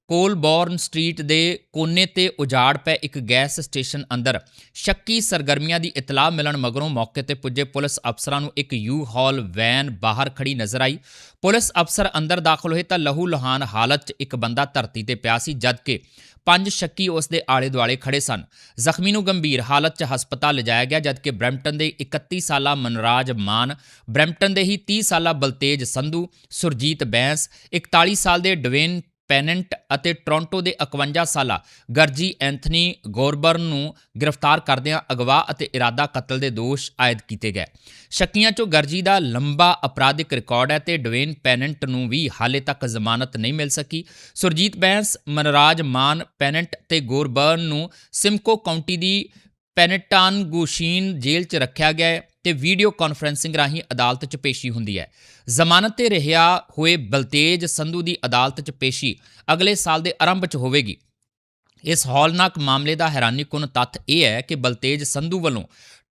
ਕੋਲਬੌਰਨ ਸਟਰੀਟ ਦੇ ਕੋਨੇ ਤੇ ਉਜਾੜ ਪਏ ਇੱਕ ਗੈਸ ਸਟੇਸ਼ਨ ਅੰਦਰ ਸ਼ੱਕੀ ਸਰਗਰਮੀਆਂ ਦੀ ਇਤਲਾਹ ਮਿਲਣ ਮਗਰੋਂ ਮੌਕੇ ਤੇ ਪੁੱਜੇ ਪੁਲਿਸ ਅਫਸਰਾਂ ਨੂੰ ਇੱਕ ਯੂ ਹਾਲ ਵੈਨ ਬਾਹਰ ਖੜੀ ਨਜ਼ਰ ਆਈ। ਪੁਲਿਸ ਅਫਸਰ ਅੰਦਰ ਦਾਖਲ ਹੋਏ ਤਾਂ ਲਹੂ ਲੁਹਾਨ ਹਾਲਤ 'ਚ ਇੱਕ ਬੰਦਾ ਧਰਤੀ ਤੇ ਪਿਆ ਸੀ, ਜਦਕਿ ਪੰਜ ਸ਼ੱਕੀ ਉਸ ਦੇ ਆਲੇ ਦੁਆਲੇ ਖੜੇ ਸਨ। ਜ਼ਖਮੀ ਨੂੰ ਗੰਭੀਰ ਹਾਲਤ 'ਚ ਹਸਪਤਾਲ ਲਿਜਾਇਆ ਗਿਆ, ਜਦਕਿ ਬ੍ਰੈਂਪਟਨ ਦੇ 31 ਸਾਲਾ ਮਨਰਾਜ ਮਾਨ, ਬ੍ਰੈਂਪਟਨ ਦੇ ਹੀ 30 ਸਾਲਾ ਬਲਤੇਜ ਸੰਧੂ, ਸੁਰਜੀਤ ਬੈਂਸ 41 ਸਾਲ ਦੇ ਡਵੇਨ ਪੈਨੈਂਟ ਅਤੇ ਟੋਰਾਂਟੋ ਦੇ 51 ਸਾਲਾ ਗਰਜੀ ਐਂਥਨੀ ਗੋਰਬਰਨ ਨੂੰ ਗ੍ਰਿਫਤਾਰ ਕਰਦਿਆਂ ਅਗਵਾ ਅਤੇ ਇਰਾਦਾ ਕਤਲ ਦੇ ਦੋਸ਼ ਆਇਦ ਕੀਤੇ ਗਏ। ਸ਼ੱਕੀਆਂ 'ਚੋਂ ਗਰਜੀ ਦਾ ਲੰਬਾ ਅਪਰਾਧਿਕ ਰਿਕਾਰਡ ਹੈ ਤੇ ਡਵੇਨ ਪੈਨੈਂਟ ਨੂੰ ਵੀ ਹਾਲੇ ਤੱਕ ਜ਼ਮਾਨਤ ਨਹੀਂ ਮਿਲ ਸਕੀ। ਸੁਰਜੀਤ ਬੈਂਸ, ਮਨਰਾਜ ਮਾਨ ਪੈਨੈਂਟ ਤੇ ਗੋਰਬਰਨ ਨੂੰ ਸਿਮਕੋ ਕਾਉਂਟੀ ਦੀ ਪੈਨਟਾਨਗੂਸ਼ੀਨ ਜੇਲ੍ਹ 'ਚ ਰੱਖਿਆ ਗਿਆ ਤੇ ਵੀਡੀਓ ਕਾਨਫਰੈਂਸਿੰਗ ਰਾਹੀਂ ਅਦਾਲਤ 'ਚ ਪੇਸ਼ੀ ਹੁੰਦੀ ਹੈ। ਜ਼ਮਾਨਤ ਤੇ ਰਿਹਾ ਹੋਏ ਬਲਤੇਜ ਸੰਧੂ ਦੀ ਅਦਾਲਤ 'ਚ ਪੇਸ਼ੀ ਅਗਲੇ ਸਾਲ ਦੇ ਆਰੰਭ 'ਚ ਹੋਵੇਗੀ। ਇਸ ਹੌਲਨਾਕ ਮਾਮਲੇ ਦਾ ਹੈਰਾਨੀਕੁਨ ਤੱਥ ਇਹ ਹੈ ਕਿ ਬਲਤੇਜ ਸੰਧੂ ਵੱਲੋਂ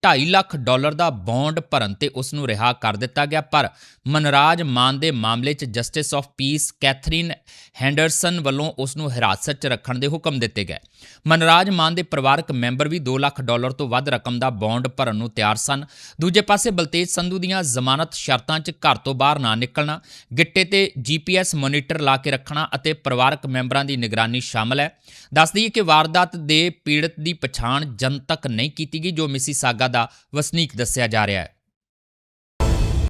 2.5 ਲੱਖ ਡਾਲਰ ਦਾ ਬੌਂਡ ਭਰਨ ਤੇ ਉਸ ਨੂੰ ਰਿਹਾ ਕਰ ਦਿੱਤਾ ਗਿਆ, ਪਰ ਮਨਰਾਜ ਮਾਨ ਦੇ ਮਾਮਲੇ 'ਚ justice of peace Catherine Henderson ਵੱਲੋਂ ਉਸ ਨੂੰ ਹਿਰਾਸਤ 'ਚ ਰੱਖਣ ਦੇ ਹੁਕਮ ਦਿੱਤੇ ਗਏ। ਮਨਰਾਜ ਮਾਨ ਦੇ ਪਰਿਵਾਰਕ ਮੈਂਬਰ ਵੀ 2 ਲੱਖ ਡਾਲਰ ਤੋਂ ਵੱਧ ਰਕਮ ਦਾ ਬੌਂਡ ਭਰਨ ਨੂੰ ਤਿਆਰ ਸਨ। ਦੂਜੇ ਪਾਸੇ ਬਲਤੇਜ ਸੰਧੂ ਦੀਆਂ ਜ਼ਮਾਨਤ ਸ਼ਰਤਾਂ 'ਚ ਘਰ ਤੋਂ ਬਾਹਰ ਨਾ ਨਿਕਲਣਾ, ਗਿੱਟੇ ਤੇ ਜੀਪੀਐਸ ਮੋਨੀਟਰ ਲਾ ਕੇ ਰੱਖਣਾ ਅਤੇ ਪਰਿਵਾਰਕ ਮੈਂਬਰਾਂ ਦੀ ਨਿਗਰਾਨੀ ਸ਼ਾਮਲ ਹੈ। ਦੱਸਦੀ ਦਈਏ ਕਿ ਵਾਰਦਾਤ ਦੇ ਪੀੜਤ ਦੀ ਪਛਾਣ ਜਨਤਕ ਨਹੀਂ ਕੀਤੀ ਗਈ, ਜੋ ਮਿਸੀਸਾਗਾ ਦਾ ਵਸਨੀਕ ਦੱਸਿਆ ਜਾ ਰਿਹਾ ਹੈ।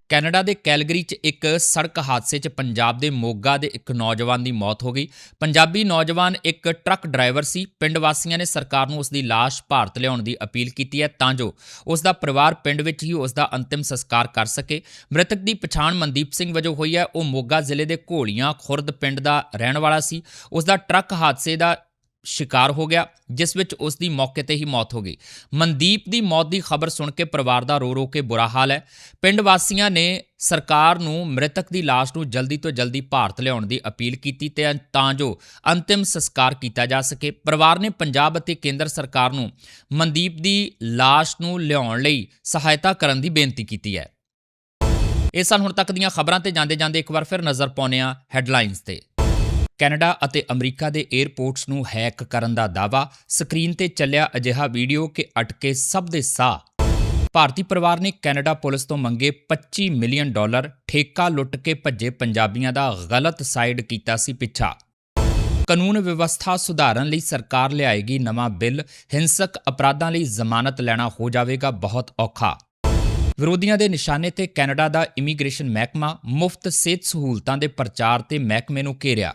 ਕੈਨੇਡਾ ਦੇ ਕੈਲਗਰੀ 'ਚ ਇੱਕ ਸੜਕ ਹਾਦਸੇ 'ਚ ਪੰਜਾਬ ਦੇ ਮੋਗਾ ਦੇ ਇੱਕ ਨੌਜਵਾਨ ਦੀ ਮੌਤ ਹੋ ਗਈ। ਪੰਜਾਬੀ ਨੌਜਵਾਨ ਇੱਕ ਟਰੱਕ ਡਰਾਈਵਰ ਸੀ। ਪਿੰਡ ਵਾਸੀਆਂ ਨੇ ਸਰਕਾਰ ਨੂੰ ਉਸ ਦੀ ਲਾਸ਼ ਭਾਰਤ ਲਿਆਉਣ ਦੀ ਅਪੀਲ ਕੀਤੀ ਹੈ ਤਾਂ ਜੋ ਉਸ ਦਾ ਪਰਿਵਾਰ ਪਿੰਡ ਵਿੱਚ ਹੀ ਉਸ ਦਾ ਅੰਤਿਮ ਸੰਸਕਾਰ ਕਰ ਸਕੇ। ਮ੍ਰਿਤਕ ਦੀ ਪਛਾਣ ਮਨਦੀਪ ਸਿੰਘ ਵਜੋਂ ਹੋਈ ਹੈ। ਉਹ ਮੋਗਾ ਜ਼ਿਲ੍ਹੇ ਦੇ ਘੋਲੀਆਂ ਖੁਰਦ ਪਿੰਡ ਦਾ ਰਹਿਣ ਵਾਲਾ ਸੀ। ਉਸ ਦਾ ਟਰੱਕ ਹਾਦਸੇ ਦਾ ਸ਼ਿਕਾਰ ਹੋ ਗਿਆ, ਜਿਸ ਵਿੱਚ ਉਸ ਦੀ ਮੌਕੇ ਤੇ ਹੀ ਮੌਤ ਹੋ ਗਈ। ਮਨਦੀਪ ਦੀ ਮੌਤ ਦੀ ਖਬਰ ਸੁਣ ਕੇ ਪਰਿਵਾਰ ਦਾ ਰੋ ਰੋ ਕੇ ਬੁਰਾ ਹਾਲ ਹੈ। ਪਿੰਡ ਵਾਸੀਆਂ ਨੇ ਸਰਕਾਰ ਨੂੰ ਮ੍ਰਿਤਕ ਦੀ ਲਾਸ਼ ਨੂੰ ਜਲਦੀ ਤੋਂ ਜਲਦੀ ਭਾਰਤ ਲਿਆਉਣ ਦੀ ਅਪੀਲ ਕੀਤੀ ਤੇ ਤਾਂ ਜੋ ਅੰਤਿਮ ਸੰਸਕਾਰ ਕੀਤਾ ਜਾ ਸਕੇ। ਪਰਿਵਾਰ ਨੇ ਪੰਜਾਬ ਅਤੇ ਕੇਂਦਰ ਸਰਕਾਰ ਨੂੰ ਮਨਦੀਪ ਦੀ ਲਾਸ਼ ਨੂੰ ਲਿਆਉਣ ਲਈ ਸਹਾਇਤਾ ਕਰਨ ਦੀ ਬੇਨਤੀ ਕੀਤੀ ਹੈ। ਇਹ ਸਨ ਹੁਣ ਤੱਕ ਦੀਆਂ ਖਬਰਾਂ ਤੇ ਜਾਂਦੇ ਜਾਂਦੇ ਇੱਕ ਵਾਰ ਫਿਰ ਨਜ਼ਰ ਪਾਉਂਦੇ ਹਾਂ ਹੈਡਲਾਈਨਸ ਤੇ। ਕੈਨੇਡਾ ਅਤੇ ਅਮਰੀਕਾ ਦੇ 에ਅਰਪੋਰਟਸ ਨੂੰ ਹੈਕ ਕਰਨ ਦਾ ਦਾਅਵਾ। ਸਕਰੀਨ ਤੇ ਚੱਲਿਆ ਅਜਿਹਾ ਵੀਡੀਓ ਕਿ ਅਟਕੇ ਸਭ ਦੇ ਸਾਹ। ਭਾਰਤੀ ਪਰਿਵਾਰ ਨੇ ਕੈਨੇਡਾ ਪੁਲਿਸ ਤੋਂ ਮੰਗੇ 25 ਮਿਲੀਅਨ ਡਾਲਰ, ਠੇਕਾ ਲੁੱਟ ਕੇ ਭੱਜੇ ਪੰਜਾਬੀਆਂ ਦਾ ਗਲਤ ਸਾਈਡ ਕੀਤਾ ਸੀ ਪਿੱਛਾ। ਕਾਨੂੰਨ ਵਿਵਸਥਾ ਸੁਧਾਰਨ ਲਈ ਸਰਕਾਰ ਲਿਆਏਗੀ ਨਵਾਂ ਬਿੱਲ, ਹਿੰਸਕ ਅਪਰਾਧਾਂ ਲਈ ਜ਼ਮਾਨਤ ਲੈਣਾ ਹੋ ਜਾਵੇਗਾ ਬਹੁਤ ਔਖਾ। ਵਿਰੋਧੀਆਂ ਦੇ ਨਿਸ਼ਾਨੇ ਤੇ ਕੈਨੇਡਾ ਦਾ ਇਮੀਗ੍ਰੇਸ਼ਨ ਮਹਿਕਮਾ ਮੁਫਤ ਸਿਹਤ ਸਹੂਲਤਾਂ ਦੇ ਪ੍ਰਚਾਰ ਤੇ ਮਹਿਕਮੇ ਨੂੰ ਘੇਰਿਆ।